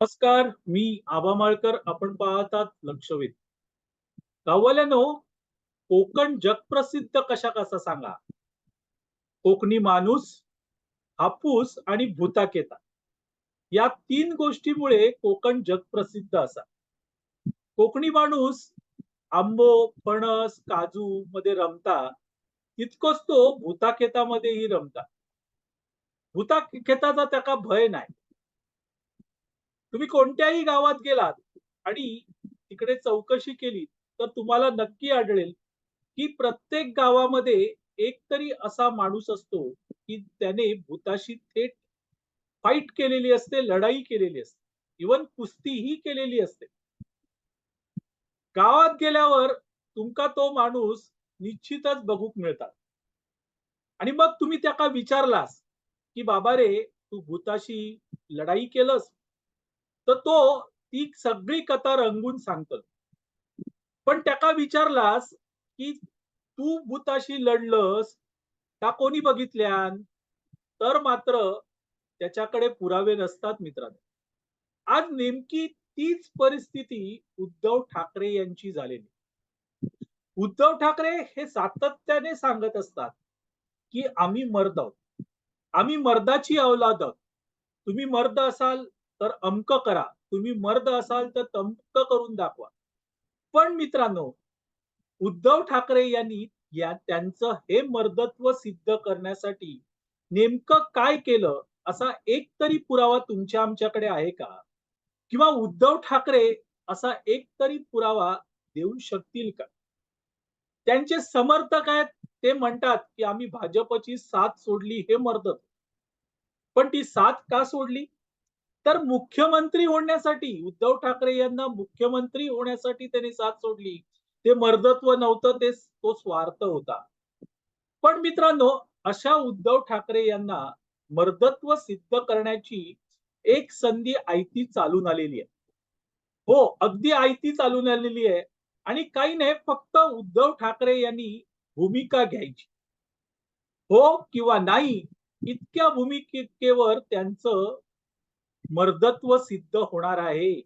नमस्कार मी आबा माळकर. आपण पाहतात लक्षवेध. गाववाल्यानो कोकण जगप्रसिद्ध कशा कसा सांगा? कोकणी माणूस हापूस आणि भूताकेता. या तीन गोष्टीमुळे कोकण जगप्रसिद्ध असा. कोकणी माणूस आंबो फणस काजू मध्ये रमता तितकोच तो भूताखेतामध्येही रमता. भूताखेताचा त्याका भय नाही. तुम्ही कोणत्याही गावात गेलात आणि तिकडे चौकशी केली तर तुम्हाला नक्की आढळेल की प्रत्येक गावामध्ये एक तरी असा माणूस असतो की त्याने भूताशी थेट फाईट केलेली असते लढाई केलेली असते. इवन कुस्तीही केलेली असते. गावात गेल्यावर तुमका तो माणूस निश्चितच बघूक मिळतात. आणि मग तुम्ही त्याका विचारलास की बाबा रे तू भूताशी लढाई केलंस? तर तो ती सगळी कथा रंगून सांगतो. पण त्याका विचारलास की तू भूताशी लढलस त्या कोणी बघितल्यान? तर मात्र त्याच्याकडे पुरावे नसतात मित्रांनो. आज नेमकी तीच परिस्थिती उद्धव ठाकरे यांची झालेली. उद्धव ठाकरे हे सातत्याने सांगत असतात की आम्ही मर्द आहोत. आम्ही मर्दाची अवलाद आहोत. तुम्ही मर्द असाल तर अमक करा. तुम्ही मर्द असाल तर तमक करून दाखवा. पण मित्रांनो उद्धव ठाकरे यांनी या त्यांचं हे मर्दत्व सिद्ध करण्यासाठी नेमकं काय केलं असा एक तरी पुरावा तुमच्या आमच्याकडे आहे का? किंवा उद्धव ठाकरे असा एक तरी पुरावा देऊ शकतील का? त्यांचे समर्थक आहेत ते म्हणतात की आम्ही भाजपची साथ सोडली हे मर्दत्व पण ती साथ का सोडली? तर मुख्यमंत्री होण्यासाठी उद्धव ठाकरे यांना मुख्यमंत्री होण्यासाठी त्यांनी साथ सोडली. ते मर्दत्व नव्हतं ते तो स्वार्थ होता. पण मित्रांनो अशा उद्धव ठाकरे यांना मर्दत्व सिद्ध करण्याची एक संधी आयती चालून आलेली आहे. हो अगदी आयती चालून आलेली आहे. आणि काही नाही फक्त उद्धव ठाकरे यांनी भूमिका घ्यायची. हो किंवा नाही इतक्या भूमिकेवर त्यांचं मर्दत्व सिद्ध होणार आहे.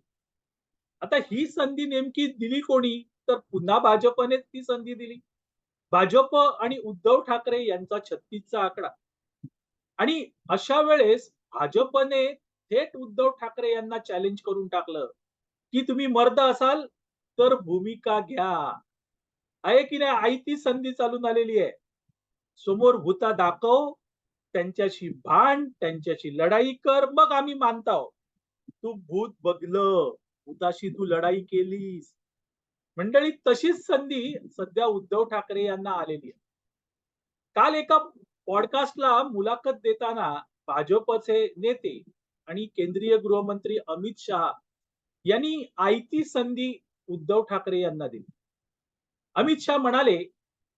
आता ही संधी नेमकी दिली कोणी? तर पुन्हा भाजपने ती संधी दिली. भाजप आणि उद्धव ठाकरे यांचा छत्तीसचा आकडा. आणि अशा वेळेस भाजपने थेट उद्धव ठाकरे यांना चॅलेंज करून टाकलं. की तुम्ही मर्द असाल तर भूमिका घ्या. आहे की नाही? आई ती संधी चालून आलेली आहे. समोर भूता दाखव. त्यांच्याशी भांड त्यांच्याशी लढाई कर. मग आम्ही मानताव तू भूत बघलं. भूताशी तू लढाई केलीस. मंडळी तशीच संधी सध्या उद्धव ठाकरे यांना आलेली आहे. काल एका पॉडकास्टला मुलाखत देताना भाजपचे नेते आणि केंद्रीय गृहमंत्री अमित शहा यांनी आयती संधी उद्धव ठाकरे यांना दिली. अमित शहा म्हणाले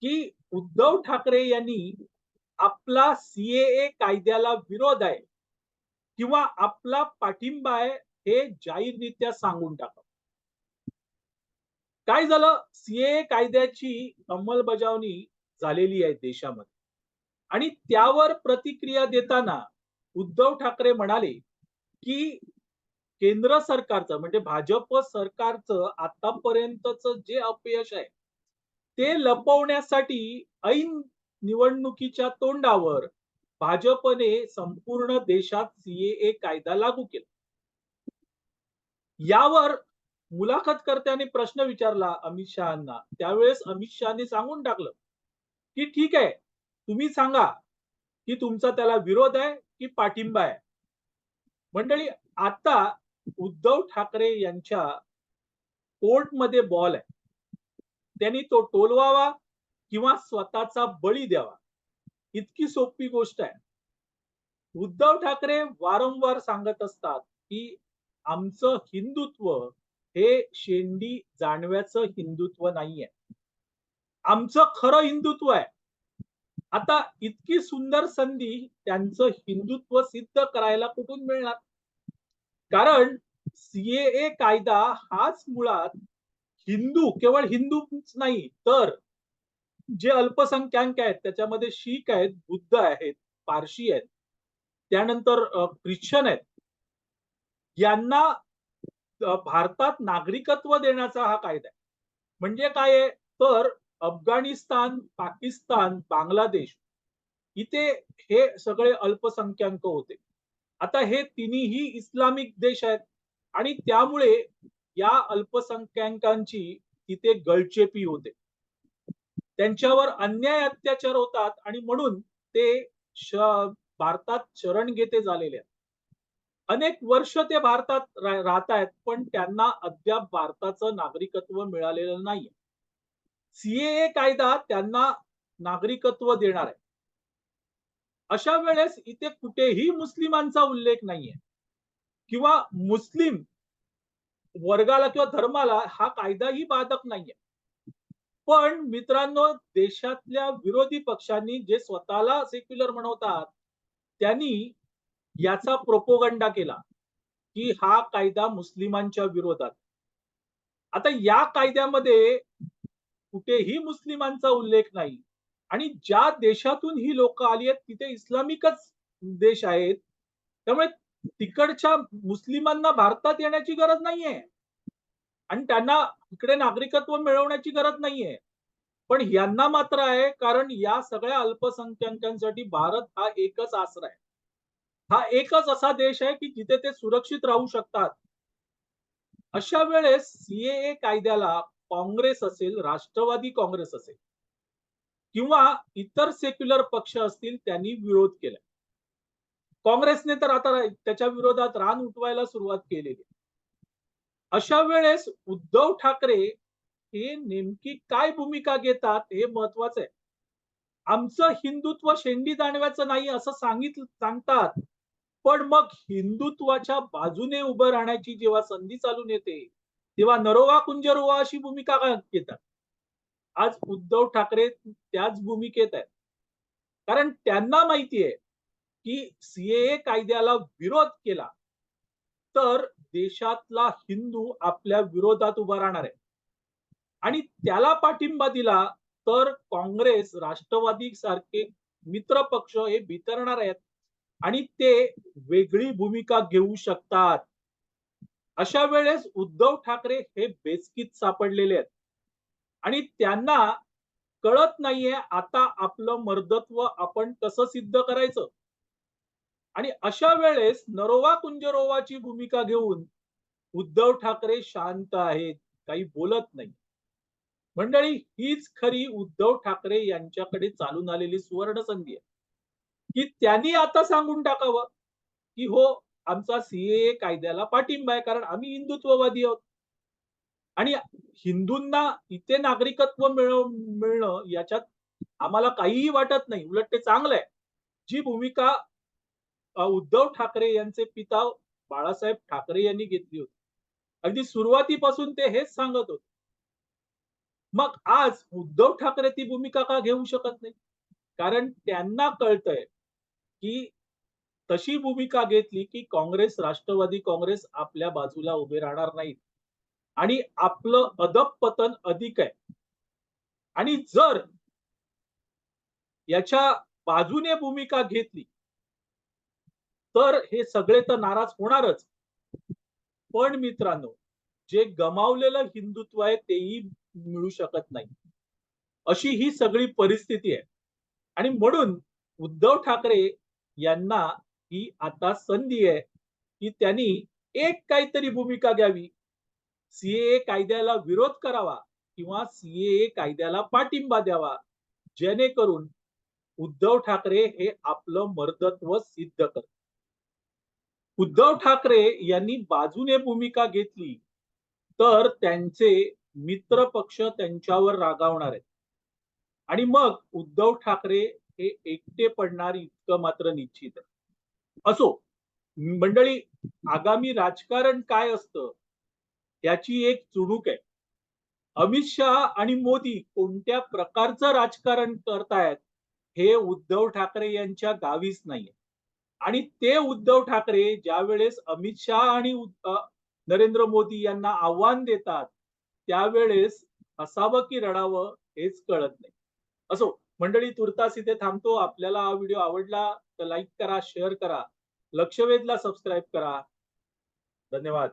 की उद्धव ठाकरे यांनी आपला सीएए कायद्याला विरोध आहे किंवा आपला पाठिंबा आहे हे जाहीररित्या सांगून टाका. काय झालं? सीएए कायद्याची अंमलबजावणी झालेली आहे देशामध्ये. आणि त्यावर प्रतिक्रिया देताना उद्धव ठाकरे म्हणाले की केंद्र सरकारचं म्हणजे भाजप सरकारचं आतापर्यंतच जे अपयश आहे ते लपवण्यासाठी ऐन निवडणुकीच्या तोंडावर भाजपने संपूर्ण देशात सीएए कायदा लागू केला. यावर मुलाखतकर्त्याने प्रश्न विचारला अमित शहाना. त्यावेळेस अमित शहाने सांगून टाकलं की ठीक आहे तुम्ही सांगा की तुमचा त्याला विरोध आहे की पाठिंबा आहे? मंडळी आता उद्धव ठाकरे यांच्या कोर्टमध्ये बॉल आहे. त्यांनी तो टोलवावा किंवा स्वतःचा बळी द्यावा. इतकी सोपी गोष्ट आहे. उद्धव ठाकरे वारंवार सांगत असतात की आमचं हिंदुत्व हे शेंडी जाणव्याचं हिंदुत्व नाहीये. आमचं खरं हिंदुत्व आहे. आता इतकी सुंदर संधी त्यांचं हिंदुत्व सिद्ध करायला कुठून मिळणार? कारण सीएए कायदा हाच मुळात हिंदू केवळ हिंदूच नाही तर जे अल्पसंख्याक आहेत त्याच्यामध्ये शीख आहेत बुद्ध आहेत पारशी आहेत त्यानंतर ख्रिश्चन आहेत यांना भारतात नागरिकत्व देण्याचा हा कायदा आहे. म्हणजे काय आहे तर अफगाणिस्तान, पाकिस्तान, बांगलादेश इथे हे सगळे अल्पसंख्याक होते. आता हे तिन्हीही इस्लामिक देश आहेत आणि त्यामुळे या अल्पसंख्याकांची तिथे गळचेपी होते. त्यांच्यावर अन्याय अत्याचार होतात आणि म्हणून ते श भारतात शरण घेते झालेले आहेत. अनेक वर्ष ते भारतात राहत राहतायत, पण त्यांना अद्याप भारताचं नागरिकत्व मिळालेलं नाहीये. सीएए कायदा त्यांना नागरिकत्व देणार आहे. अशा वेळेस इथे कुठेही मुस्लिमांचा उल्लेख नाहीये किंवा मुस्लिम वर्गाला किंवा धर्माला हा कायदाही बाधक नाहीये. पण मित्रांनो देशातल्या विरोधी पक्षांनी जे स्वतःला सेक्युलर म्हणवतात, त्यांनी याचा प्रोपोगंडा केला, की हा कायदा मुस्लिमांच्या विरोधात. आता या कायद्यामध्ये कुठेही मुस्लिमांचा उल्लेख नाही आणि ज्या देशातून ही लोक आली आहेत तिथे इस्लामिकच देश आहेत. त्यामुळे तिकडच्या मुस्लिमांना भारतात येण्याची गरज नाहीये. आणि त्यांना इकडे नागरिकत्व मिळवण्याची गरज नाहीये. पण यांना मात्र आहे कारण या सगळ्या अल्पसंख्याकांसाठी भारत हा एकच आसरा आहे. हा एकच असा देश आहे की जिथे ते सुरक्षित राहू शकतात. अशा वेळेस सीएए कायद्याला काँग्रेस असेल, राष्ट्रवादी काँग्रेस असेल किंवा इतर सेक्युलर पक्ष असतील त्यांनी विरोध केला. काँग्रेसने तर आता त्याच्या विरोधात रान उठवायला सुरुवात केलेली अशा वेळेस उद्धव ठाकरे हे नेमकी काय भूमिका घेतात हे महत्वाचं आहे. आमचं हिंदुत्व शेंडी जाणव्याचं नाही असं सांगितलं सांगतात. पण मग हिंदुत्वाच्या बाजूने उभं राहण्याची जेव्हा संधी चालून येते, तेव्हा नरोवा कुंजरोवा अशी भूमिका घेतात. आज उद्धव ठाकरे त्याच भूमिकेत आहेत. कारण त्यांना माहिती आहे, की सीएए कायद्याला विरोध केला, तर देशातला हिंदू आपल्या विरोधात उभा राहणार आहे. आणि त्याला पाठिंबा दिला तर काँग्रेस, राष्ट्रवादी सारखे मित्र पक्ष हे बिथरणार आहेत आणि ते वेगळी भूमिका घेऊ शकतात. अशा वेळेस उद्धव ठाकरे हे बेचकीत सापडलेले आहेत. आणि त्यांना कळत नाहीये आता आपलं मर्दत्व आपण कसं सिद्ध करायचं. आणि अशा वेळेस नरोवा कुंजरोवाची भूमिका घेऊन उद्धव ठाकरे शांत आहेत, काही बोलत नाही. मंडळी हीच खरी उद्धव ठाकरे यांच्याकडे चालून आलेली सुवर्ण संधी आहे, की त्यांनी आता सांगून टाकावं, की हो आमचा सीएए कायद्याला पाठिंबा आहे कारण आम्ही हिंदुत्ववादी आहोत. आणि हिंदूंना इथे नागरिकत्व मिळव मिळणं याच्यात आम्हाला काहीही वाटत नाही. उलट ते चांगलं आहे. जी भूमिका उद्धव ठाकरे यांचे पिता बाळासाहेब ठाकरे यांनी घेतली होती. अगदी सुरुवातीपासून ते हेच सांगत होते. मग आज उद्धव ठाकरे ती भूमिका का घेऊ शकत नाही? कारण त्यांना कळतंय, की तशी भूमिका घेतली, की काँग्रेस, राष्ट्रवादी काँग्रेस आपल्या बाजूला उभे राहणार नाहीत. आणि आपलं अदब पतन अधिक आहे. आणि जर याच्या बाजूने भूमिका घेतली, तर हे सगळे तर नाराज होणारच. पण मित्रांनो, जे गमावलेलं हिंदुत्व आहे तेही मिळू शकत नाही. अशी ही सगळी परिस्थिती आहे. आणि म्हणून उद्धव ठाकरे यांना ही आता संधी आहे, की त्यांनी एक काहीतरी भूमिका घ्यावी. सीएए कायद्याला विरोध करावा किंवा सीएए कायद्याला पाठिंबा द्यावा. जेणेकरून उद्धव ठाकरे हे आपलं मर्दत्व सिद्ध करत उद्धव ठाकरे यांनी बाजूने भूमिका घेतली, तर त्यांचे मित्र पक्ष त्यांच्यावर रागावणार आहेत. आणि मग उद्धव ठाकरे हे एकटे पडणार इतकं मात्र निश्चित आहे. असो, मंडळी आगामी राजकारण काय असतं, याची एक चुणूक आहे. अमित शहा आणि मोदी कोणत्या प्रकारचं राजकारण करतायत, हे उद्धव ठाकरे यांच्या गावीच नाहीये. आणि ते उद्धव ठाकरे ज्यावेळेस अमित शहा आणि नरेंद्र मोदी यांना आव्हान देतात, त्यावेळेस हसावं की रडावं हेच कळत नाही. असो, मंडळी तुर्तास इथे थांबतो. आपल्याला हा व्हिडिओ आवडला तर लाईक करा, शेअर करा. लक्षवेधला सबस्क्राईब करा. धन्यवाद